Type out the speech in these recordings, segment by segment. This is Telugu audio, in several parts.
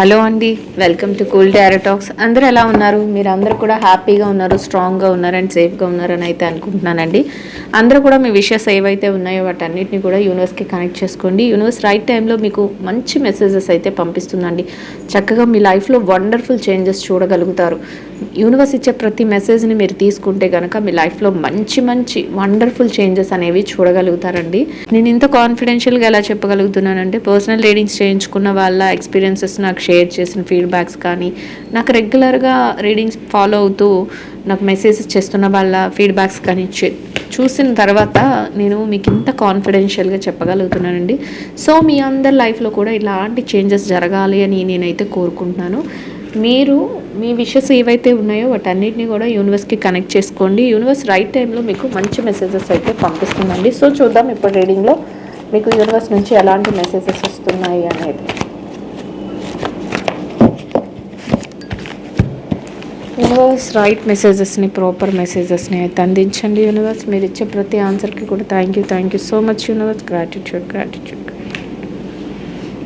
హలో అండి వెల్కమ్ టు కూల్ టాక్స్. అందరూ ఎలా ఉన్నారు? మీరు అందరూ కూడా హ్యాపీగా ఉన్నారు స్ట్రాంగ్గా ఉన్నారు అండ్ సేఫ్గా ఉన్నారని అయితే అనుకుంటున్నానండి. అందరూ కూడా మీ విషయస్ ఏవైతే ఉన్నాయో వాటన్నిటిని కూడా యూనివర్స్కి కనెక్ట్ చేసుకోండి. యూనివర్స్ రైట్ టైంలో మీకు మంచి మెసేజెస్ అయితే పంపిస్తుందండి. చక్కగా మీ లైఫ్లో వండర్ఫుల్ చేంజెస్ చూడగలుగుతారు. యూనివర్స్ ఇచ్చే ప్రతి మెసేజ్ని మీరు తీసుకుంటే కనుక మీ లైఫ్లో మంచి మంచి వండర్ఫుల్ చేంజెస్ అనేవి చూడగలుగుతారండి. నేను ఇంత కాన్ఫిడెన్షియల్గా ఎలా చెప్పగలుగుతున్నానంటే పర్సనల్ రీడింగ్స్ చేయించుకున్న వాళ్ళ ఎక్స్పీరియన్సెస్ నాకు షేర్ చేసిన ఫీడ్బ్యాక్స్ కానీ నాకు రెగ్యులర్గా రీడింగ్స్ ఫాలో అవుతూ నాకు మెసేజెస్ చేస్తున్న వాళ్ళ ఫీడ్బ్యాక్స్ కానీ చూసిన తర్వాత నేను మీకు ఇంత కాన్ఫిడెన్షియల్గా చెప్పగలుగుతున్నానండి. సో మీ అందరి లైఫ్లో కూడా ఇలాంటి చేంజెస్ జరగాలి అని నేనైతే కోరుకుంటున్నాను. మీరు మీ విషెస్ ఏవైతే ఉన్నాయో వాటన్నిటిని కూడా యూనివర్స్కి కనెక్ట్ చేసుకోండి. యూనివర్స్ రైట్ టైంలో మీకు మంచి మెసేజెస్ అయితే పంపిస్తుందండి. సో చూద్దాం ఇప్పుడు రీడింగ్లో మీకు యూనివర్స్ నుంచి ఎలాంటి మెసేజెస్ వస్తున్నాయి అనేది. యూనివర్స్ రైట్ మెసేజెస్ని ప్రాపర్ మెసేజెస్ని అయితే అందించండి యూనివర్స్ మీరు ఇచ్చే ప్రతి ఆన్సర్కి కూడా thank you thank you so much universe gratitude gratitude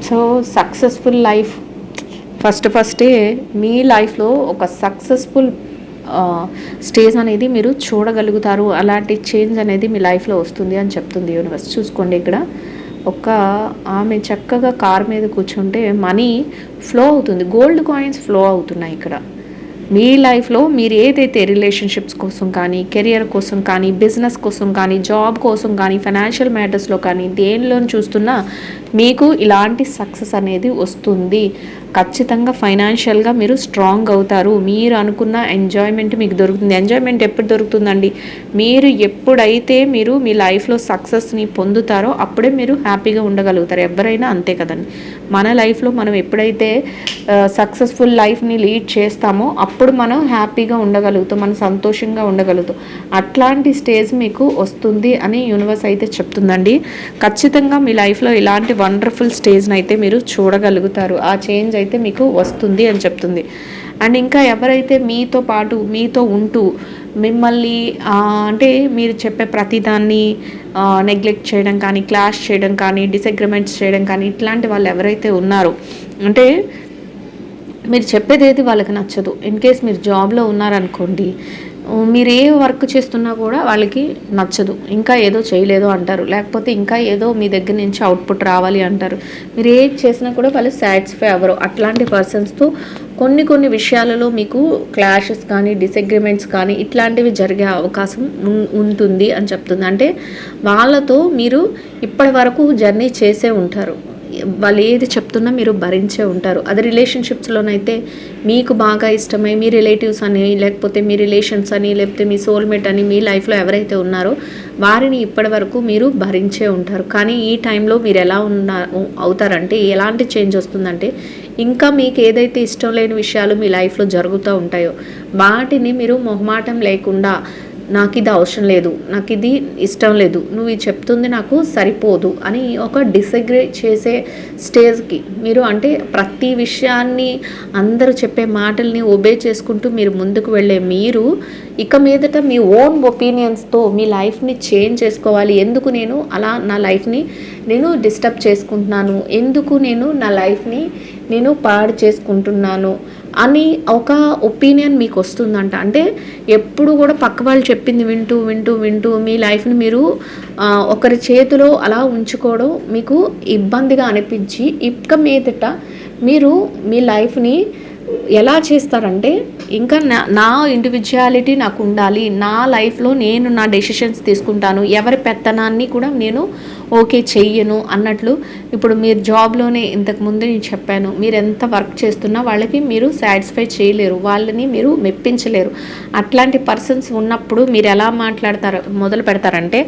so successful life first ఫస్టే మీ లైఫ్లో ఒక సక్సెస్ఫుల్ స్టేజ్ అనేది మీరు చూడగలుగుతారు. అలాంటి చేంజ్ అనేది మీ లైఫ్లో వస్తుంది అని చెప్తుంది యూనివర్స్ చూసుకోండి ఇక్కడ. ఒక ఆమె చక్కగా కార్ మీద కూర్చుంటే మనీ ఫ్లో అవుతుంది. గోల్డ్ కాయిన్స్ ఫ్లో అవుతున్నాయి ఇక్కడ. మీ లైఫ్లో మీరు ఏదైతే రిలేషన్షిప్స్ కోసం కానీ కెరియర్ కోసం కానీ బిజినెస్ కోసం కానీ జాబ్ కోసం కానీ ఫైనాన్షియల్ మ్యాటర్స్లో కానీ దేనిలో చూస్తున్నా మీకు ఇలాంటి సక్సెస్ అనేది వస్తుంది. ఖచ్చితంగా ఫైనాన్షియల్గా మీరు స్ట్రాంగ్ అవుతారు. మీరు అనుకున్న ఎంజాయ్మెంట్ మీకు దొరుకుతుంది. ఎంజాయ్మెంట్ ఎప్పుడు దొరుకుతుందండి? మీరు ఎప్పుడైతే మీరు మీ లైఫ్లో సక్సెస్ని పొందుతారో అప్పుడే మీరు హ్యాపీగా ఉండగలుగుతారు. ఎవరైనా అంతే కదండి. మన లైఫ్లో మనం ఎప్పుడైతే సక్సెస్ఫుల్ లైఫ్ని లీడ్ చేస్తామో అప్పుడు మనం హ్యాపీగా ఉండగలుగుతాం. మనం సంతోషంగా ఉండగలుగుతాం. అట్లాంటి స్టేజ్ మీకు వస్తుంది అని యూనివర్స్ అయితే చెప్తుందండి. ఖచ్చితంగా మీ లైఫ్లో ఇలాంటి వండర్ఫుల్ స్టేజ్ని అయితే మీరు చూడగలుగుతారు. ఆ చేంజ్ అయితే మీకు వస్తుంది అని చెప్తుంది. అండ్ ఇంకా ఎవరైతే మీతో పాటు మీతో ఉంటూ మిమ్మల్ని అంటే మీరు చెప్పే ప్రతిదాన్ని నెగ్లెక్ట్ చేయడం కానీ క్లాష్ చేయడం కానీ డిసగ్రిమెంట్స్ చేయడం కానీ ఇట్లాంటి వాళ్ళు ఎవరైతే ఉన్నారో అంటే మీరు చెప్పేది ఏది వాళ్ళకి నచ్చదు. ఇన్ కేస్ మీరు జాబ్లో ఉన్నారనుకోండి మీరు ఏ వర్క్ చేస్తున్నా కూడా వాళ్ళకి నచ్చదు. ఇంకా ఏదో చేయలేదు అంటారు. లేకపోతే ఇంకా ఏదో మీ దగ్గర నుంచి అవుట్పుట్ రావాలి అంటారు. మీరు ఏది చేసినా కూడా వాళ్ళు సాటిస్ఫై అవ్వరు. అట్లాంటి పర్సన్స్తో కొన్ని కొన్ని విషయాలలో మీకు క్లాషెస్ కానీ డిసగ్రిమెంట్స్ కానీ ఇట్లాంటివి జరిగే అవకాశం ఉంటుంది అని చెప్తుంది. అంటే వాళ్ళతో మీరు ఇప్పటి వరకు జర్నీ చేసే ఉంటారు. వాళ్ళు ఏది చెప్తున్నా మీరు భరించే ఉంటారు. అది రిలేషన్షిప్స్లోనైతే మీకు బాగా ఇష్టమై మీ రిలేటివ్స్ అని లేకపోతే మీ రిలేషన్స్ అని లేకపోతే మీ సోల్మేట్ అని మీ లైఫ్లో ఎవరైతే ఉన్నారో వారిని ఇప్పటి వరకు మీరు భరించే ఉంటారు. కానీ ఈ టైంలో మీరు ఎలా ఉన్నా అవుతారంటే ఎలాంటి చేంజ్ వస్తుందంటే ఇంకా మీకు ఏదైతే ఇష్టం లేని విషయాలు మీ లైఫ్లో జరుగుతూ ఉంటాయో వాటిని మీరు మొహమాటం లేకుండా నాకు ఇది అవసరం లేదు నాకు ఇది ఇష్టం లేదు నువ్వు ఇది చెప్తుంది నాకు సరిపోదు అని ఒక డిసగ్రీ చేసే స్టేజ్కి. మీరు అంటే ప్రతి విషయాన్ని అందరూ చెప్పే మాటల్ని ఒబే చేసుకుంటూ మీరు ముందుకు వెళ్ళే మీరు ఇక మీదట మీ ఓన్ ఒపీనియన్స్తో మీ లైఫ్ని చేంజ్ చేసుకోవాలి. ఎందుకు నేను అలా నా లైఫ్ని నేను డిస్టర్బ్ చేసుకుంటున్నాను? ఎందుకు నేను నా లైఫ్ని నేను పాడు చేసుకుంటున్నాను? అని ఒక ఒపీనియన్ మీకు వస్తుందంట. అంటే ఎప్పుడు కూడా పక్క వాళ్ళు చెప్పింది వింటూ వింటూ వింటూ మీ లైఫ్ని మీరు ఒకరి చేతిలో అలా ఉంచుకోవడం మీకు ఇబ్బందిగా అనిపించి ఇక మీదట మీరు మీ లైఫ్ని ఎలా చేస్తారంటే ఇంకా నా నా ఇండివిజువాలిటీ నాకు ఉండాలి. నా లైఫ్లో నేను నా డెసిషన్స్ తీసుకుంటాను. ఎవరి పెత్తనాన్ని కూడా నేను ఓకే చెయ్యను అన్నట్లు ఇప్పుడు మీరు జాబ్లోనే ఇంతకు ముందు నేను చెప్పాను మీరు ఎంత వర్క్ చేస్తున్నా వాళ్ళకి మీరు సాటిస్ఫై చేయలేరు వాళ్ళని మీరు మెప్పించలేరు. అట్లాంటి పర్సన్స్ ఉన్నప్పుడు మీరు ఎలా మాట్లాడతారు మొదలు పెడతారంటే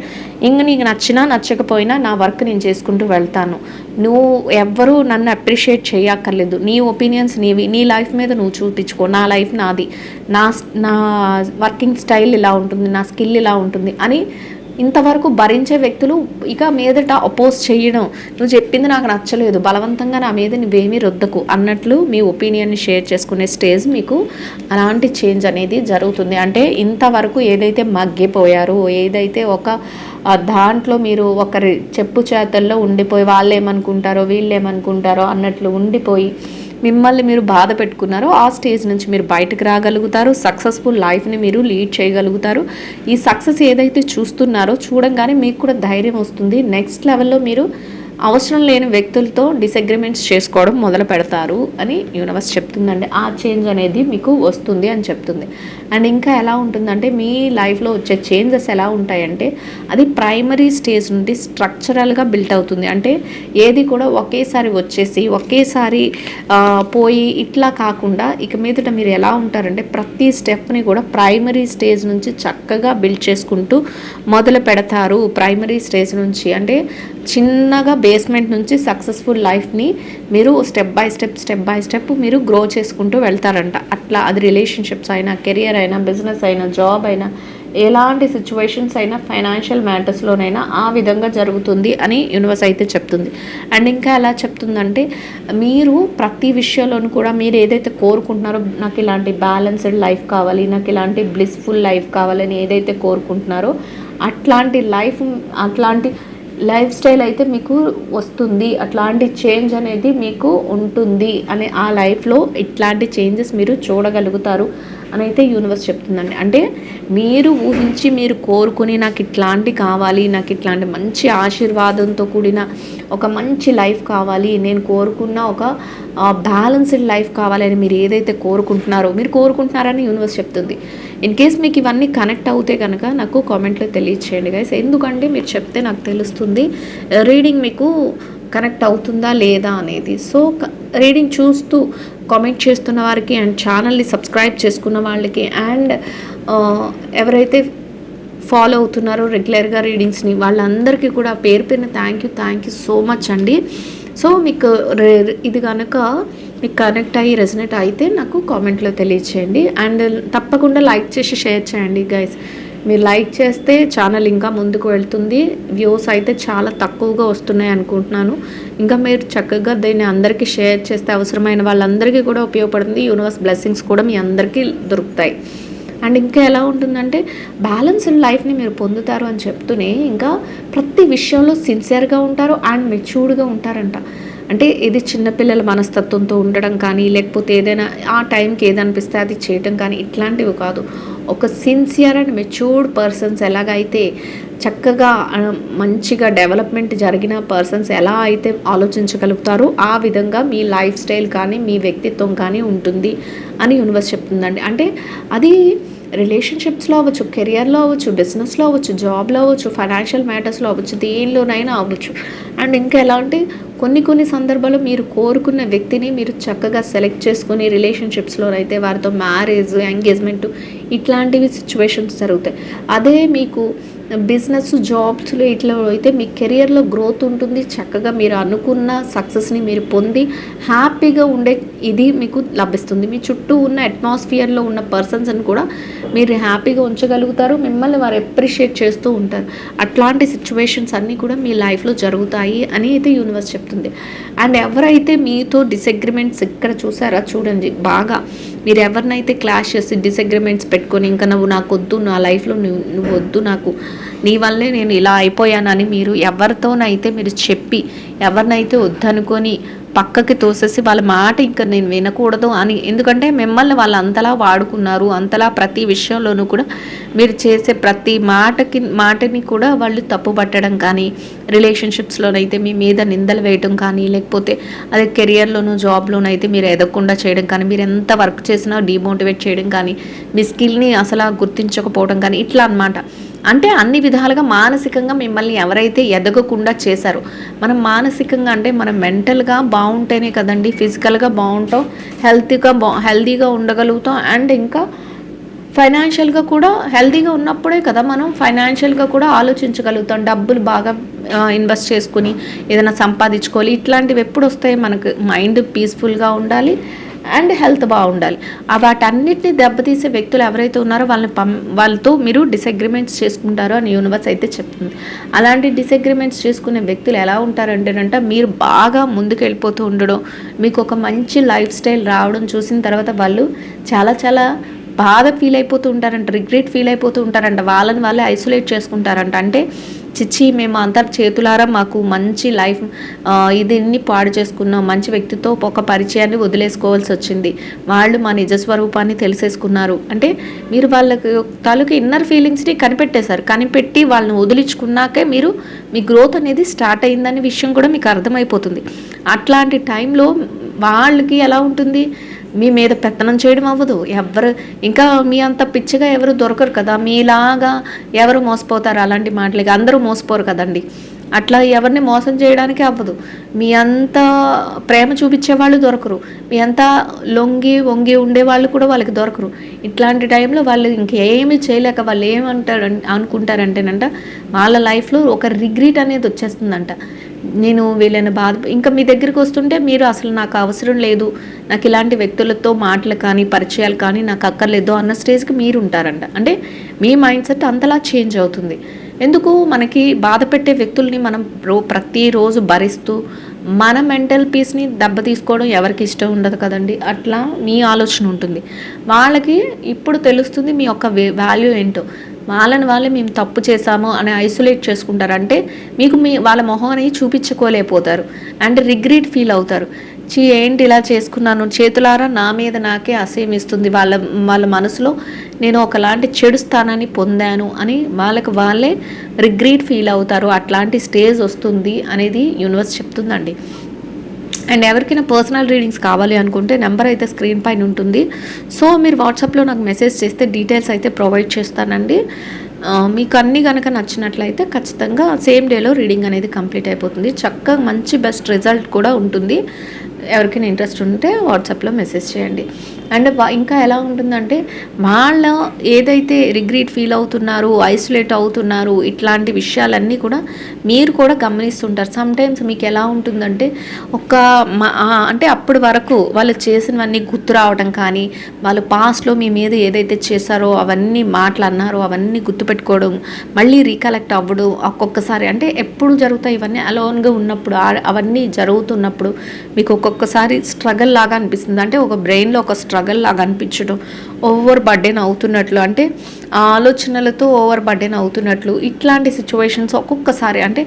ఇంక నీకు నచ్చినా నచ్చకపోయినా నా వర్క్ నేను చేసుకుంటూ వెళ్తాను. నువ్వు ఎవ్వరూ నన్ను అప్రిషియేట్ చేయక్కర్లేదు. నీ ఒపీనియన్స్ నీవి నీ లైఫ్ మీద నువ్వు చూపించుకో నా లైఫ్ నాది. నా నా వర్కింగ్ స్టైల్ ఇలా ఉంటుంది నా స్కిల్ ఇలా ఉంటుంది అని ఇంతవరకు భరించే వ్యక్తులు ఇక మీదట అపోజ్ చేయడం నువ్వు చెప్పింది నాకు నచ్చలేదు. బలవంతంగా నా మీద నువ్వేమీ రుద్దకు. అన్నట్లు మీ ఒపీనియన్ని షేర్ చేసుకునే స్టేజ్ మీకు అలాంటి చేంజ్ అనేది జరుగుతుంది. అంటే ఇంతవరకు ఏదైతే మగ్గిపోయారో ఏదైతే ఒక దాంట్లో మీరు ఒకరి చెప్పు చేతల్లో ఉండిపోయి వాళ్ళు ఏమనుకుంటారో వీళ్ళు ఏమనుకుంటారో అన్నట్లు ఉండిపోయి మిమ్మల్ని మీరు బాధ పెట్టుకున్నారో ఆ స్టేజ్ నుంచి మీరు బయటకు రాగలుగుతారు. సక్సెస్ఫుల్ లైఫ్ని మీరు లీడ్ చేయగలుగుతారు. ఈ సక్సెస్ ఏదైతే చూస్తున్నారో చూడంగానే మీకు కూడా ధైర్యం వస్తుంది. నెక్స్ట్ లెవెల్లో మీరు అవసరం లేని వ్యక్తులతో డిసగ్రిమెంట్స్ చేసుకోవడం మొదలు పెడతారు అని యూనివర్స్ చెప్తుందండి. ఆ చేంజ్ అనేది మీకు వస్తుంది అని చెప్తుంది. అండ్ ఇంకా ఎలా ఉంటుందంటే మీ లైఫ్లో వచ్చే చేంజెస్ ఎలా ఉంటాయంటే అది ప్రైమరీ స్టేజ్ నుండి స్ట్రక్చరల్గా బిల్ట్ అవుతుంది. అంటే ఏది కూడా ఒకేసారి వచ్చేసి ఒకేసారి పోయి ఇట్లా కాకుండా ఇక మీదట మీరు ఎలా ఉంటారంటే ప్రతి స్టెప్ని కూడా ప్రైమరీ స్టేజ్ నుంచి చక్కగా బిల్డ్ చేసుకుంటూ మొదలు పెడతారు. ప్రైమరీ స్టేజ్ నుంచి అంటే చిన్నగా బేస్మెంట్ నుంచి సక్సెస్ఫుల్ లైఫ్ని మీరు step by step step by step మీరు గ్రో చేసుకుంటూ వెళ్తారంట. అట్లా అది రిలేషన్షిప్స్ అయినా కెరియర్ అయినా బిజినెస్ అయినా జాబ్ అయినా ఎలాంటి సిచ్యువేషన్స్ అయినా ఫైనాన్షియల్ మ్యాటర్స్లోనైనా ఆ విధంగా జరుగుతుంది అని యూనివర్స్ అయితే చెప్తుంది. అండ్ ఇంకా ఎలా చెప్తుందంటే మీరు ప్రతి విషయంలోనూ కూడా మీరు ఏదైతే కోరుకుంటున్నారో నాకు ఇలాంటి బ్యాలెన్స్డ్ లైఫ్ కావాలి నాకు ఇలాంటి బ్లిస్ఫుల్ లైఫ్ కావాలని ఏదైతే కోరుకుంటున్నారో అట్లాంటి లైఫ్ అట్లాంటి లైఫ్ స్టైల్ అయితే మీకు వస్తుంది. అట్లాంటి చేంజ్ అనేది మీకు ఉంటుంది. అనే ఆ లైఫ్లో ఇట్లాంటి చేంజెస్ మీరు చూడగలుగుతారు. అని అయితే యూనివర్స్ చెప్తుందండి. అంటే మీరు ఊహించి మీరు కోరుకుని నాకు ఇట్లాంటి కావాలి నాకు ఇట్లాంటి మంచి ఆశీర్వాదంతో కూడిన ఒక మంచి లైఫ్ కావాలి నేను కోరుకున్న ఒక బ్యాలెన్స్డ్ లైఫ్ కావాలని మీరు ఏదైతే కోరుకుంటున్నారో మీరు కోరుకుంటున్నారని యూనివర్స్ చెప్తుంది. ఇన్ కేస్ మీకు ఇవన్నీ కనెక్ట్ అవుతే కనుక నాకు కామెంట్లో తెలియచేయండి గైస్ ఎందుకంటే మీరు చెప్తే నాకు తెలుస్తుంది రీడింగ్ మీకు కనెక్ట్ అవుతుందా లేదా అనేది. సో రీడింగ్ చూస్తూ కామెంట్ చేస్తున్న వారికి అండ్ ఛానల్ని సబ్స్క్రైబ్ చేసుకున్న వాళ్ళకి అండ్ ఎవరైతే ఫాలో అవుతున్నారో రెగ్యులర్గా రీడింగ్స్ని వాళ్ళందరికీ కూడా పేరు పేరున thank you thank you so much అండి. సో మీకు ఇది కనుక మీకు కనెక్ట్ అయ్యి రెసినేట్ అయితే నాకు కామెంట్లో తెలియచేయండి. అండ్ తప్పకుండా లైక్ చేసి షేర్ చేయండి గైస్. మీరు లైక్ చేస్తే ఛానల్ ఇంకా ముందుకు వెళ్తుంది. వ్యూస్ అయితే చాలా తక్కువగా వస్తున్నాయి అనుకుంటున్నాను. ఇంకా మీరు చక్కగా దీన్ని అందరికీ షేర్ చేస్తే అవసరమైన వాళ్ళందరికీ కూడా ఉపయోగపడుతుంది. యూనివర్స్ బ్లెస్సింగ్స్ కూడా మీ అందరికీ దొరుకుతాయి. అండ్ ఇంకా ఎలా ఉంటుందంటే బ్యాలెన్స్డ్ లైఫ్ని మీరు పొందుతారు అని చెప్తూనే ఇంకా ప్రతి విషయంలో సిన్సియర్గా ఉంటారు అండ్ మెచ్యూర్డ్గా ఉంటారంట. అంటే ఇది చిన్నపిల్లల మనస్తత్వంతో ఉండడం కానీ లేకపోతే ఏదైనా ఆ టైంకి ఏదనిపిస్తే అది చేయటం కానీ ఇట్లాంటివి కాదు. ఒక సిన్సియర్ అండ్ మెచ్యూర్డ్ పర్సన్స్ ఎలాగైతే చక్కగా మంచిగా డెవలప్మెంట్ జరిగిన పర్సన్స్ ఎలా అయితే ఆలోచించగలుగుతారో ఆ విధంగా మీ లైఫ్ స్టైల్ కానీ మీ వ్యక్తిత్వం కానీ ఉంటుంది అని యూనివర్స్ చెప్తుందండి. అంటే అది రిలేషన్షిప్స్లో అవ్వచ్చు కెరియర్లో అవ్వచ్చు బిజినెస్లో అవ్వచ్చు జాబ్లో అవ్వచ్చు ఫైనాన్షియల్ మ్యాటర్స్లో అవ్వచ్చు దేనిలోనైనా అవ్వచ్చు. అండ్ ఇంకా ఎలా అంటే కొన్ని కొన్ని సందర్భాల్లో మీరు కోరుకున్న వ్యక్తిని మీరు చక్కగా సెలెక్ట్ చేసుకుని రిలేషన్షిప్స్లోనైతే వారితో మ్యారేజ్ ఎంగేజ్మెంట్ ఇట్లాంటివి సిచ్యువేషన్స్ జరుగుతాయి. అదే మీకు బిజినెస్ జాబ్స్లో ఇట్లా అయితే మీ కెరియర్లో గ్రోత్ ఉంటుంది. చక్కగా మీరు అనుకున్న సక్సెస్ని మీరు పొంది హ్యాపీగా ఉండే ఇది మీకు లభిస్తుంది. మీ చుట్టూ ఉన్న అట్మాస్ఫియర్లో ఉన్న పర్సన్స్ని కూడా మీరు హ్యాపీగా ఉంచగలుగుతారు. మిమ్మల్ని వారు అప్రిషియేట్ చేస్తూ ఉంటారు. అట్లాంటి సిచ్యువేషన్స్ అన్నీ కూడా మీ లైఫ్లో జరుగుతాయి అని అయితే యూనివర్స్ చెప్తుంది. అండ్ ఎవరైతే మీతో డిసగ్రిమెంట్స్ ఇక్కడ చూసారా చూడండి. బాగా మీరు ఎవరినైతే క్లాష్ చేసి డిసగ్రిమెంట్స్ పెట్టుకొని ఇంకా నువ్వు నాకు వద్దు నా లైఫ్లో నువ్వు నువ్వు వద్దు నాకు నీ వల్లే నేను ఇలా అయిపోయానని మీరు ఎవరితోనైతే మీరు చెప్పి ఎవరినైతే వద్దనుకొని పక్కకి తోసేసి వాళ్ళ మాట ఇంకా నేను వినకూడదు అని. ఎందుకంటే మిమ్మల్ని వాళ్ళు అంతలా వాడుకున్నారు అంతలా ప్రతి విషయంలోనూ కూడా మీరు చేసే ప్రతి మాటకి మాటని కూడా వాళ్ళు తప్పు పట్టడం కానీ రిలేషన్షిప్స్లోనైతే మీ మీద నిందలు వేయడం కానీ లేకపోతే అదే కెరియర్లోనూ జాబ్లోనైతే మీరు ఎదగకుండా చేయడం కానీ మీరు ఎంత వర్క్ చేసినా డిమోటివేట్ చేయడం కానీ మీ స్కిల్ని అసలు గుర్తించకపోవడం కానీ ఇట్లా అనమాట అంటే అన్ని విధాలుగా మానసికంగా మిమ్మల్ని ఎవరైతే ఎదగకుండా చేశారో మనం మానసికంగా అంటే మనం మెంటల్గా బాగుంటేనే కదండి ఫిజికల్గా బాగుంటాం హెల్తీగా బా హెల్తీగా ఉండగలుగుతాం అండ్ ఇంకా ఫైనాన్షియల్గా కూడా హెల్తీగా ఉన్నప్పుడే కదా మనం ఫైనాన్షియల్గా కూడా ఆలోచించగలుగుతాం. డబ్బులు బాగా ఇన్వెస్ట్ చేసుకుని ఏదైనా సంపాదించుకోవాలి. ఇట్లాంటివి ఎప్పుడు వస్తాయి? మనకు మైండ్ పీస్ఫుల్గా ఉండాలి. అండ్ హెల్త్ బాగుండాలి. ఆ వాటన్నిటిని దెబ్బతీసే వ్యక్తులు ఎవరైతే ఉన్నారో వాళ్ళని పం వాళ్ళతో మీరు డిసగ్రిమెంట్స్ చేసుకుంటారో అని యూనివర్స్ అయితే చెప్తుంది. అలాంటి డిసగ్రిమెంట్స్ చేసుకునే వ్యక్తులు ఎలా ఉంటారంటేనంట మీరు బాగా ముందుకు వెళ్ళిపోతూ ఉండడం మీకు ఒక మంచి లైఫ్ స్టైల్ రావడం చూసిన తర్వాత వాళ్ళు చాలా చాలా బాధ ఫీల్ అయిపోతూ ఉంటారంట రిగ్రెట్ ఫీల్ అయిపోతూ ఉంటారంట వాళ్ళని వాళ్ళే ఐసోలేట్ చేసుకుంటారంట. అంటే చిచ్చి మేము అంతా చేతులారా మాకు మంచి లైఫ్ ఇదిన్ని పాడు చేసుకున్నాం. మంచి వ్యక్తితో ఒక పరిచయాన్ని వదిలేసుకోవాల్సి వచ్చింది. వాళ్ళు మా నిజ స్వరూపాన్ని తెలిసేసుకున్నారు. అంటే మీరు వాళ్ళకి తాలూకు ఇన్నర్ ఫీలింగ్స్ని కనిపెట్టేశారు. కనిపెట్టి వాళ్ళని వదిలించుకున్నాకే మీరు మీ గ్రోత్ అనేది స్టార్ట్ అయిందనే విషయం కూడా మీకు అర్థమైపోతుంది. అట్లాంటి టైంలో వాళ్ళకి ఎలా ఉంటుంది? మీ మీద పెత్తనం చేయడం అవ్వదు. ఎవరు ఇంకా మీ అంత పిచ్చిగా ఎవరు దొరకరు కదా. మీలాగా ఎవరు మోసపోతారు? అలాంటి మాటలకి అందరూ మోసపోరు కదండి. అట్లా ఎవరిని మోసం చేయడానికి అవ్వదు. మీ అంత ప్రేమ చూపించే వాళ్ళు దొరకరు. మీ అంత లొంగి వంగి ఉండే వాళ్ళు కూడా వాళ్ళకి దొరకరు. ఇట్లాంటి టైంలో వాళ్ళు ఇంకేమి చేయలేక వాళ్ళు ఏమంటారు అనుకుంటారంటేనంట వాళ్ళ లైఫ్లో ఒక రిగ్రీట్ అనేది వచ్చేస్తుందంట. నేను వీళ్ళని బాధ ఇంకా మీ దగ్గరికి వస్తుంటే మీరు అసలు నాకు అవసరం లేదు. నాకు ఇలాంటి వ్యక్తులతో మాటలు కానీ పరిచయాలు కానీ నాకు అక్కర్లేదు అన్న స్టేజ్కి మీరు ఉంటారంట అంటే మీ మైండ్ సెట్ అంతలా చేంజ్ అవుతుంది. ఎందుకు మనకి బాధ పెట్టే వ్యక్తుల్ని మనం రో ప్రతిరోజు భరిస్తూ మన మెంటల్ పీస్ని దెబ్బ తీసుకోవడం ఎవరికి ఇష్టం ఉండదు కదండి. అట్లా మీ ఆలోచన ఉంటుంది. వాళ్ళకి ఇప్పుడు తెలుస్తుంది మీ యొక్క వాల్యూ ఏంటో. వాళ్ళని వాళ్ళే మేము తప్పు చేశాము అని ఐసోలేట్ చేసుకుంటారు. అంటే మీకు మీ వాళ్ళ మొహం అనేది చూపించుకోలేకపోతారు. అండ్ రిగ్రెట్ ఫీల్ అవుతారు. చీ ఏంటి ఇలా చేసుకున్నాను? చేతులారా నా మీద నాకే అసహ్యం ఇస్తుంది వాళ్ళ వాళ్ళ మనసులో నేను ఒకలాంటి చెడు స్థానాన్ని పొందాను అని వాళ్ళకి వాళ్ళే రిగ్రీట్ ఫీల్ అవుతారు. అట్లాంటి స్టేజ్ వస్తుంది అనేది యూనివర్స్ చెప్తుందండి. అండ్ ఎవరికైనా పర్సనల్ రీడింగ్స్ కావాలి అనుకుంటే నెంబర్ అయితే స్క్రీన్ పైన ఉంటుంది. సో మీరు వాట్సాప్లో నాకు మెసేజ్ చేస్తే డీటెయిల్స్ అయితే ప్రొవైడ్ చేస్తానండి. మీకు అన్నీ కనుక నచ్చినట్లయితే ఖచ్చితంగా సేమ్ డేలో రీడింగ్ అనేది కంప్లీట్ అయిపోతుంది. చక్కగా మంచి బెస్ట్ రిజల్ట్ కూడా ఉంటుంది. ఎవరికైనా ఇంట్రెస్ట్ ఉంటే వాట్సాప్లో మెసేజ్ చేయండి. అండ్ ఇంకా ఎలా ఉంటుందంటే వాళ్ళ ఏదైతే రిగ్రీట్ ఫీల్ అవుతున్నారు ఐసోలేట్ అవుతున్నారు ఇట్లాంటి విషయాలన్నీ కూడా మీరు కూడా గమనిస్తుంటారు. సమ్టైమ్స్ మీకు ఎలా ఉంటుందంటే ఒక అంటే అప్పటి వరకు వాళ్ళు చేసినవన్నీ గుర్తు రావడం కానీ వాళ్ళు పాస్ట్లో మీ మీద ఏదైతే చేశారో అవన్నీ మాటలు అన్నారో అవన్నీ గుర్తుపెట్టుకోవడం మళ్ళీ రీకలెక్ట్ అవ్వడం ఒక్కొక్కసారి అంటే ఎప్పుడు జరుగుతాయి ఇవన్నీ అలోన్గా ఉన్నప్పుడు అవన్నీ జరుగుతున్నప్పుడు మీకు ఒక్కొక్కసారి స్ట్రగల్ లాగా అనిపిస్తుంది. అంటే ఒక బ్రెయిన్లో ఒక స్ట్రగల్ స్ట్రగల్ లాగా అనిపించడం ఓవర్ బర్డెన్ అవుతున్నట్లు. అంటే ఆ ఆలోచనలతో ఓవర్ బర్డెన్ అవుతున్నట్లు. ఇట్లాంటి సిచ్యువేషన్స్ ఒక్కొక్కసారి అంటే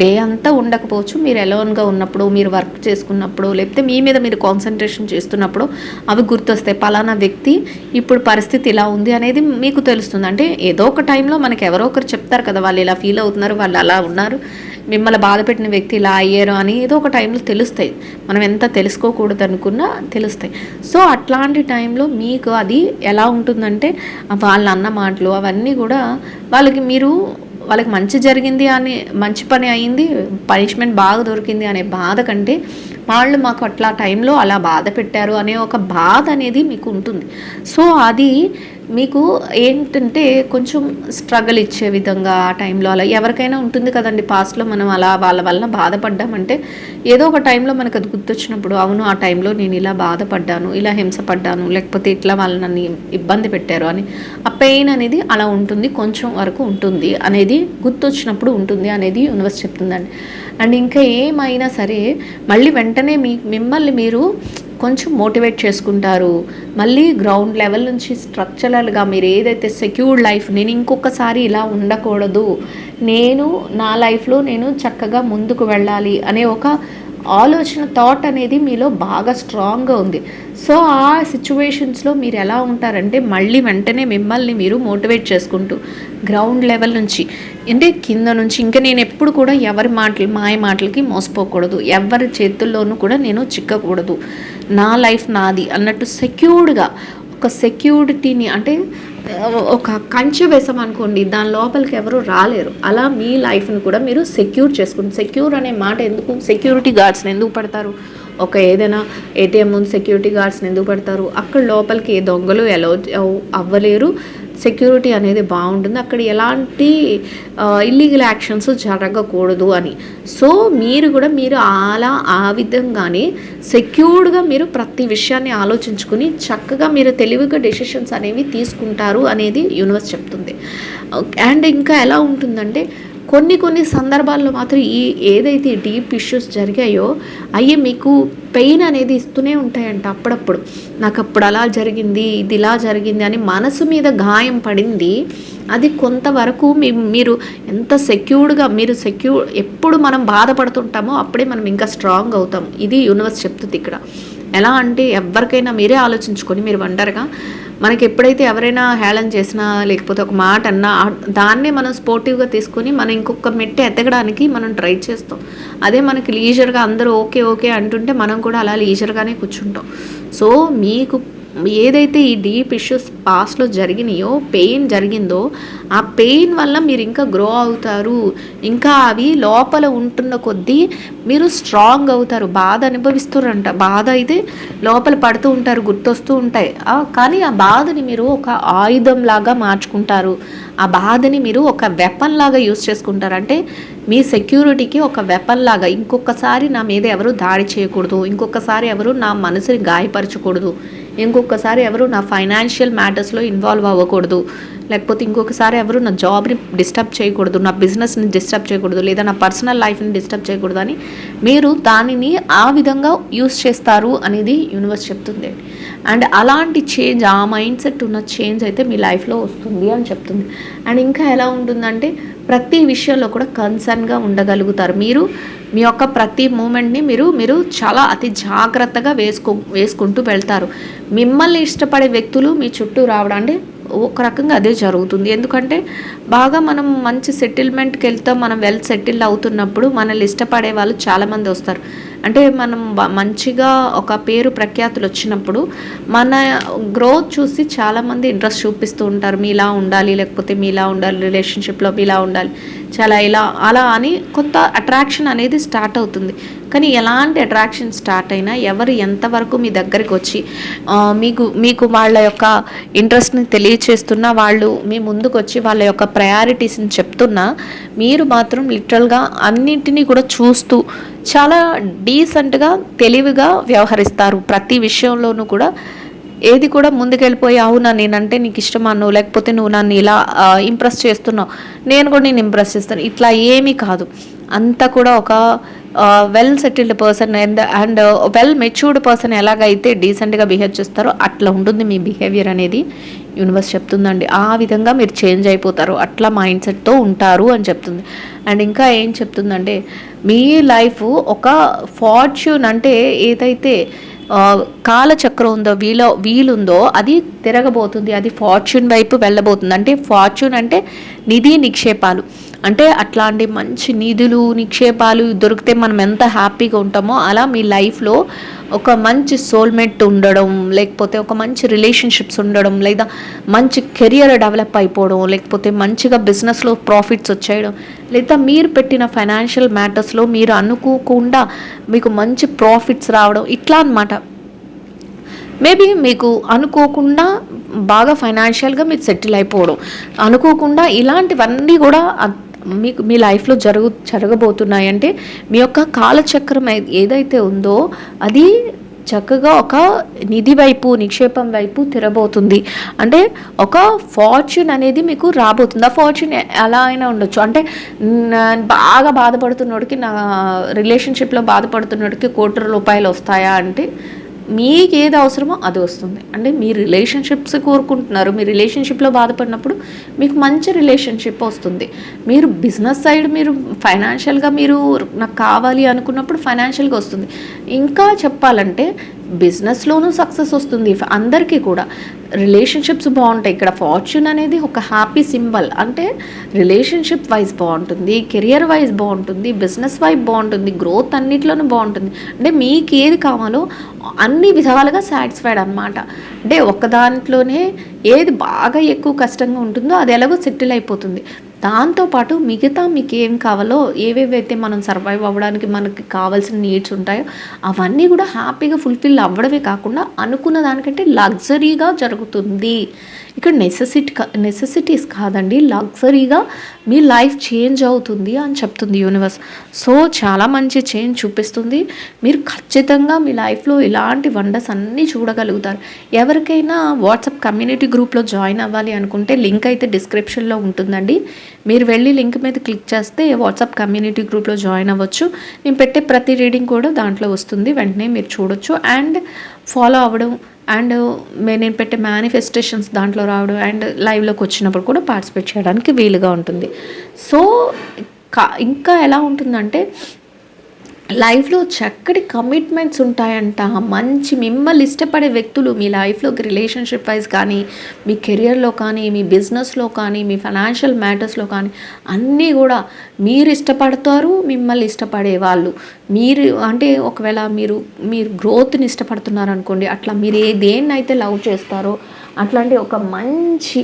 డే అంతా ఉండకపోవచ్చు. మీరు ఎలోన్గా ఉన్నప్పుడు మీరు వర్క్ చేసుకున్నప్పుడు లేకపోతే మీ మీద మీరు కాన్సన్ట్రేషన్ చేస్తున్నప్పుడు అవి గుర్తొస్తాయి. పలానా వ్యక్తి ఇప్పుడు పరిస్థితి ఇలా ఉంది అనేది మీకు తెలుస్తుంది. అంటే ఏదో ఒక టైంలో మనకి ఎవరో ఒకరు చెప్తారు కదా వాళ్ళు ఇలా ఫీల్ అవుతున్నారు వాళ్ళు అలా ఉన్నారు. మిమ్మల్ని బాధ పెట్టిన వ్యక్తి ఇలా అయ్యారు అని ఏదో ఒక టైంలో తెలుస్తాయి. మనం ఎంత తెలుసుకోకూడదు అనుకున్నా తెలుస్తాయి. సో అట్లాంటి టైంలో మీకు అది ఎలా ఉంటుందంటే వాళ్ళ అన్న మాటలు అవన్నీ కూడా వాళ్ళకి మీరు వాళ్ళకి మంచి జరిగింది అని మంచి పని అయింది పనిష్మెంట్ బాగా దొరికింది అనే బాధ కంటే వాళ్ళు మాకు అట్లా టైంలో అలా బాధ పెట్టారు అనే ఒక బాధ అనేది మీకు ఉంటుంది. సో అది మీకు ఏంటంటే కొంచెం స్ట్రగుల్ ఇచ్చే విధంగా ఆ టైంలో అలా ఎవరికైనా ఉంటుంది కదండి. పాస్ట్లో మనం అలా వాళ్ళ వల్ల బాధపడ్డామంటే ఏదో ఒక టైంలో మనకు అది గుర్తొచ్చినప్పుడు అవును ఆ టైంలో నేను ఇలా బాధపడ్డాను ఇలా హింసపడ్డాను లేకపోతే ఇట్లా వాళ్ళు నన్ను ఇబ్బంది పెట్టారు అని ఆ పెయిన్ అనేది అలా ఉంటుంది కొంచెం వరకు ఉంటుంది అనేది గుర్తొచ్చినప్పుడు ఉంటుంది అనేది యూనివర్స్ చెప్తుందండి. అండ్ ఇంకా ఏమైనా సరే మళ్ళీ వెంటనే మీ మిమ్మల్ని మీరు కొంచెం మోటివేట్ చేసుకుంటారు. మళ్ళీ గ్రౌండ్ లెవెల్ నుంచి స్ట్రక్చరల్గా మీరు ఏదైతే సెక్యూర్డ్ లైఫ్ నేను ఇంకొకసారి ఇలా ఉండకూడదు. నేను నా లైఫ్లో నేను చక్కగా ముందుకు వెళ్ళాలి అనే ఒక ఆలోచన థాట్ అనేది మీలో బాగా స్ట్రాంగ్గా ఉంది. సో ఆ సిచ్యువేషన్స్లో మీరు ఎలా ఉంటారంటే మళ్ళీ వెంటనే మిమ్మల్ని మీరు మోటివేట్ చేసుకుంటూ గ్రౌండ్ లెవెల్ నుంచి అంటే కింద నుంచి ఇంకా నేను ఎప్పుడు కూడా ఎవరి మాటలు మాయ మాటలకి మోసపోకూడదు. ఎవరి చేతుల్లోనూ కూడా నేను చిక్కకూడదు. నా లైఫ్ నాది అన్నట్టు సెక్యూర్డ్గా ఒక సెక్యూరిటీని అంటే ఒక కంచె వేసాం అనుకోండి దాని లోపలికి ఎవరు రాలేరు. అలా మీ లైఫ్ని కూడా మీరు సెక్యూర్ చేసుకోండి. సెక్యూర్ అనే మాట ఎందుకు? సెక్యూరిటీ గార్డ్స్ని ఎందుకు పడతారు? ఒక ఏదైనా ఏటీఎం ముందు సెక్యూరిటీ గార్డ్స్ని ఎందుకు పడతారు? అక్కడ లోపలికి ఏ దొంగలు ఎలా అవ్వలేరు. సెక్యూరిటీ అనేది బాగుంటుంది. అక్కడ ఎలాంటి ఇల్లీగల్ యాక్షన్స్ జరగకూడదు అని. సో మీరు కూడా మీరు అలా ఆ విధంగానే సెక్యూర్డ్గా మీరు ప్రతి విషయాన్ని ఆలోచించుకుని చక్కగా మీరు తెలివిగా డెసిషన్స్ అనేవి తీసుకుంటారు అనేది యూనివర్స్ చెప్తుంది. అండ్ ఇంకా ఎలా ఉంటుందంటే కొన్ని కొన్ని సందర్భాల్లో మాత్రం ఈ ఏదైతే డీప్ ఇష్యూస్ జరిగాయో అవి మీకు పెయిన్ అనేది ఇస్తూనే ఉంటాయంట అప్పుడప్పుడు. నాకు అప్పుడు అలా జరిగింది ఇది ఇలా జరిగింది అని మనసు మీద గాయం పడింది అది కొంతవరకు మీ మీరు ఎంత సెక్యూర్డ్గా మీరు సెక్యూర్ ఎప్పుడు మనం బాధపడుతుంటామో అప్పుడే మనం ఇంకా స్ట్రాంగ్ అవుతాం. ఇది యూనివర్స్ చెప్తుంది ఇక్కడ. ఎలా అంటే ఎవరికైనా మీరే ఆలోచించుకొని మీరు వండర్గా మనకి ఎప్పుడైతే ఎవరైనా హేళన చేసినా లేకపోతే ఒక మాట అన్నా దాన్నే మనం స్పోర్టివ్గా తీసుకొని మనం ఇంకొక మెట్టు ఎత్తగడానికి మనం ట్రై చేస్తాం. అదే మనకి లీజర్గా అందరూ ఓకే ఓకే అంటుంటే మనం కూడా అలా లీజర్గానే కూర్చుంటాం. సో మీకు ఏదైతే ఈ డీప్ ఇష్యూస్ పాస్ట్లో జరిగినాయో పెయిన్ జరిగిందో ఆ పెయిన్ వల్ల మీరు ఇంకా గ్రో అవుతారు. ఇంకా అవి లోపల ఉంటున్న కొద్దీ మీరు స్ట్రాంగ్ అవుతారు. బాధ అనుభవిస్తారంట. బాధ అయితే లోపల పడుతూ ఉంటారు గుర్తొస్తూ ఉంటాయి. కానీ ఆ బాధని మీరు ఒక ఆయుధం లాగా మార్చుకుంటారు. ఆ బాధని మీరు ఒక వెపన్ లాగా యూస్ చేసుకుంటారు. అంటే మీ సెక్యూరిటీకి ఒక వెపన్ లాగా ఇంకొకసారి నా మీద ఎవరు దాడి చేయకూడదు ఇంకొకసారి ఎవరు నా మనసుని గాయపరచకూడదు. ఇంకొకసారి ఎవరు నా ఫైనాన్షియల్ మ్యాటర్స్లో ఇన్వాల్వ్ అవ్వకూడదు. లేకపోతే ఇంకొకసారి ఎవరు నా జాబ్ని డిస్టర్బ్ చేయకూడదు నా బిజినెస్ని డిస్టర్బ్ చేయకూడదు లేదా నా పర్సనల్ లైఫ్ని డిస్టర్బ్ చేయకూడదు అని మీరు దానిని ఆ విధంగా యూస్ చేస్తారు అనేది యూనివర్స్ చెప్తుంది. అండ్ అలాంటి చేంజ్ ఆ మైండ్ సెట్ ఉన్న చేంజ్ అయితే మీ లైఫ్లో వస్తుంది అని చెప్తుంది. అండ్ ఇంకా ఎలా ఉంటుందంటే ప్రతి విషయంలో కూడా కన్సర్న్గా ఉండగలుగుతారు. మీరు మీ యొక్క ప్రతి మూమెంట్ని మీరు మీరు చాలా అతి జాగ్రత్తగా వేసుకో వేసుకుంటూ వెళ్తారు. మిమ్మల్ని ఇష్టపడే వ్యక్తులు మీ చుట్టూ రావడం అంటే ఒక రకంగా అదే జరుగుతుంది. ఎందుకంటే బాగా మనం మంచి సెటిల్మెంట్కి వెళ్తాం మనం వెల్ సెటిల్ అవుతున్నప్పుడు మనల్ని ఇష్టపడే వాళ్ళు చాలామంది వస్తారు. అంటే మనం మంచిగా ఒక పేరు ప్రఖ్యాతులు వచ్చినప్పుడు మన గ్రోత్ చూసి చాలామంది ఇంట్రెస్ట్ చూపిస్తూ ఉంటారు. మీలా ఉండాలి లేకపోతే మీలా ఉండాలి రిలేషన్షిప్లో మీలా ఉండాలి. చాలా ఇలా అలా అని కొంత అట్రాక్షన్ అనేది స్టార్ట్ అవుతుంది. కానీ ఎలాంటి అట్రాక్షన్ స్టార్ట్ అయినా ఎవరు ఎంతవరకు మీ దగ్గరికి వచ్చి మీకు మీకు వాళ్ళ యొక్క ఇంట్రెస్ట్ని తెలియచేస్తున్నా వాళ్ళు మీ ముందుకు వచ్చి వాళ్ళ యొక్క ప్రయారిటీస్ని చెప్తున్నా మీరు మాత్రం లిటరల్గా అన్నింటినీ కూడా చూస్తూ చాలా డీసెంట్గా తెలివిగా వ్యవహరిస్తారు. ప్రతి విషయంలోనూ కూడా ఏది కూడా ముందుకెళ్ళిపోయి అవునా నేనంటే నీకు ఇష్టమా నువ్వు లేకపోతే నువ్వు నన్ను ఇలా ఇంప్రెస్ చేస్తున్నావు. నేను కూడా నేను ఇంప్రెస్ చేస్తాను. ఇట్లా ఏమీ కాదు. అంతా కూడా ఒక well settled person and and well matured person ఎలాగైతే డీసెంట్గా బిహేవ్ చేస్తారో అట్లా ఉంటుంది మీ బిహేవియర్ అనేది. యూనివర్స్ చెప్తుందండి ఆ విధంగా మీరు చేంజ్ అయిపోతారు. అట్లా మైండ్ సెట్తో ఉంటారు అని చెప్తుంది. అండ్ ఇంకా ఏం చెప్తుందంటే మీ లైఫ్ ఒక ఫార్చ్యూన్ అంటే ఏదైతే కాలచక్రం ఉందో వీలో వీలుందో అది తిరగబోతుంది అది ఫార్చ్యూన్ వైపు వెళ్ళబోతుంది. అంటే ఫార్చ్యూన్ అంటే నిధి నిక్షేపాలు. అంటే అట్లాంటి మంచి నిధులు నిక్షేపాలు దొరికితే మనం ఎంత హ్యాపీగా ఉంటామో అలా మీ లైఫ్లో ఒక మంచి సోల్మేట్ ఉండడం లేకపోతే ఒక మంచి రిలేషన్షిప్స్ ఉండడం లేదా మంచి కెరియర్ డెవలప్ అయిపోవడం లేకపోతే మంచిగా బిజినెస్లో ప్రాఫిట్స్ వచ్చేయడం లేదా మీరు పెట్టిన ఫైనాన్షియల్ మ్యాటర్స్లో మీరు అనుకోకుండా మీకు మంచి ప్రాఫిట్స్ రావడం ఇట్లా అన్నమాట. మేబీ మీకు అనుకోకుండా బాగా ఫైనాన్షియల్గా మీరు సెటిల్ అయిపోవడం అనుకోకుండా ఇలాంటివన్నీ కూడా మీకు మీ లైఫ్లో జరుగు జరగబోతున్నాయి అంటే మీ యొక్క కాలచక్రం ఏదైతే ఉందో అది చక్కగా ఒక నిధి వైపు నిక్షేపం వైపు తిరబోతుంది అంటే ఒక ఫార్చ్యూన్ అనేది మీకు రాబోతుంది. ఆ ఫార్చ్యూన్ ఎలా అయినా ఉండొచ్చు. అంటే బాగా బాధపడుతున్నోడికి నా రిలేషన్షిప్లో బాధపడుతున్నోడికి కోటి రూపాయలు వస్తాయా అంటే మీకు ఏది అవసరమో అది వస్తుంది. అంటే మీ రిలేషన్షిప్స్ కోరుకుంటున్నారు మీ రిలేషన్షిప్లో బాధపడినప్పుడు మీకు మంచి రిలేషన్షిప్ వస్తుంది. మీరు బిజినెస్ సైడ్ మీరు ఫైనాన్షియల్గా మీరు నాకు కావాలి అనుకున్నప్పుడు ఫైనాన్షియల్గా వస్తుంది. ఇంకా చెప్పాలంటే బిజినెస్లోనూ సక్సెస్ వస్తుంది. అందరికీ కూడా రిలేషన్షిప్స్ బాగుంటాయి. ఇక్కడ ఫార్చ్యూన్ అనేది ఒక హ్యాపీ సింబల్. అంటే రిలేషన్షిప్ వైజ్ బాగుంటుంది కెరియర్ వైజ్ బాగుంటుంది బిజినెస్ వైజ్ బాగుంటుంది గ్రోత్ అన్నిట్లోనూ బాగుంటుంది. అంటే మీకు ఏది కావాలో అన్ని విధాలుగా సాటిస్ఫైడ్ అనమాట అంటే ఒక దాంట్లోనే ఏది బాగా ఎక్కువ కష్టంగా ఉంటుందో అది ఎలాగో సెటిల్ అయిపోతుంది. దాంతోపాటు మిగతా మీకు ఏం కావాలో ఏవేవైతే మనం సర్వైవ్ అవ్వడానికి మనకి కావాల్సిన నీడ్స్ ఉంటాయో అవన్నీ కూడా హ్యాపీగా ఫుల్ఫిల్ అవ్వడమే కాకుండా అనుకున్న దానికంటే లగ్జరీగా జరుగుతుంది. ఇక్కడ నెసెసిటీ నెసెసిటీస్ కాదండి లగ్జరీగా మీ లైఫ్ చేంజ్ అవుతుంది అని చెప్తుంది యూనివర్స్ సో చాలా మంచి చేంజ్ చూపిస్తుంది. మీరు ఖచ్చితంగా మీ లైఫ్లో ఇలాంటి వండర్స్ అన్నీ చూడగలుగుతారు. ఎవరికైనా వాట్సాప్ కమ్యూనిటీ గ్రూప్లో జాయిన్ అవ్వాలి అనుకుంటే లింక్ అయితే డిస్క్రిప్షన్లో ఉంటుందండి. మీరు వెళ్ళి లింక్ మీద క్లిక్ చేస్తే వాట్సాప్ కమ్యూనిటీ గ్రూప్లో జాయిన్ అవ్వచ్చు. నేను పెట్టే ప్రతి రీడింగ్ కూడా దాంట్లో వస్తుంది. వెంటనే మీరు చూడొచ్చు. అండ్ ఫాలో అవ్వడం అండ్ నేను పెట్టే మేనిఫెస్టేషన్స్ దాంట్లో రావడం అండ్ లైవ్లోకి వచ్చినప్పుడు కూడా పార్టిసిపేట్ చేయడానికి వీలుగా ఉంటుంది. సో కా ఇంకా ఎలా ఉంటుందంటే లైఫ్లో చక్కటి కమిట్మెంట్స్ ఉంటాయంట. మంచి మిమ్మల్ని ఇష్టపడే వ్యక్తులు మీ లైఫ్లోకి రిలేషన్షిప్ వైజ్ కానీ మీ కెరియర్లో కానీ మీ బిజినెస్లో కానీ మీ ఫైనాన్షియల్ మ్యాటర్స్లో కానీ అన్నీ కూడా మీరు ఇష్టపడతారు మిమ్మల్ని ఇష్టపడే వాళ్ళు. మీరు అంటే ఒకవేళ మీరు మీరు గ్రోత్ని ఇష్టపడుతున్నారు అనుకోండి అట్లా మీరు ఏ దేన్నైతే లవ్ చేస్తారో అట్లాంటి ఒక మంచి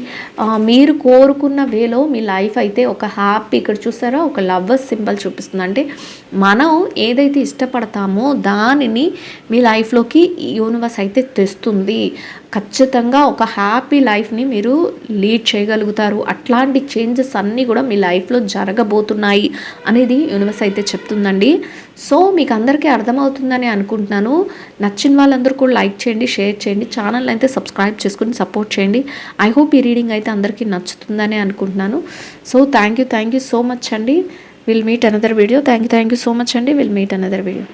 మీరు కోరుకున్న వేలో మీ లైఫ్ అయితే ఒక హ్యాపీ ఇక్కడ చూసారా ఒక లవ్వర్స్ సింబల్ చూపిస్తుంది. అంటే మనం ఏదైతే ఇష్టపడతామో దానిని మీ లైఫ్లోకి యూనివర్స్ అయితే తెస్తుంది. ఖచ్చితంగా ఒక హ్యాపీ లైఫ్ని మీరు లీడ్ చేయగలుగుతారు. అట్లాంటి చేంజెస్ అన్నీ కూడా మీ లైఫ్లో జరగబోతున్నాయి అనేది యూనివర్స్ అయితే చెప్తుందండి. సో మీకు అందరికీ అర్థమవుతుందని అనుకుంటున్నాను. నచ్చిన వాళ్ళందరూ కూడా లైక్ చేయండి షేర్ చేయండి. ఛానల్ అయితే సబ్స్క్రైబ్ చేసుకుని సపోర్ట్ చేయండి. ఐ హోప్ ఈ రీడింగ్ అయితే అందరికీ నచ్చుతుందని అనుకుంటున్నాను. So thank you thank you so much అండి. Will meet another video. Thank you thank you so much అండి. Will meet another video.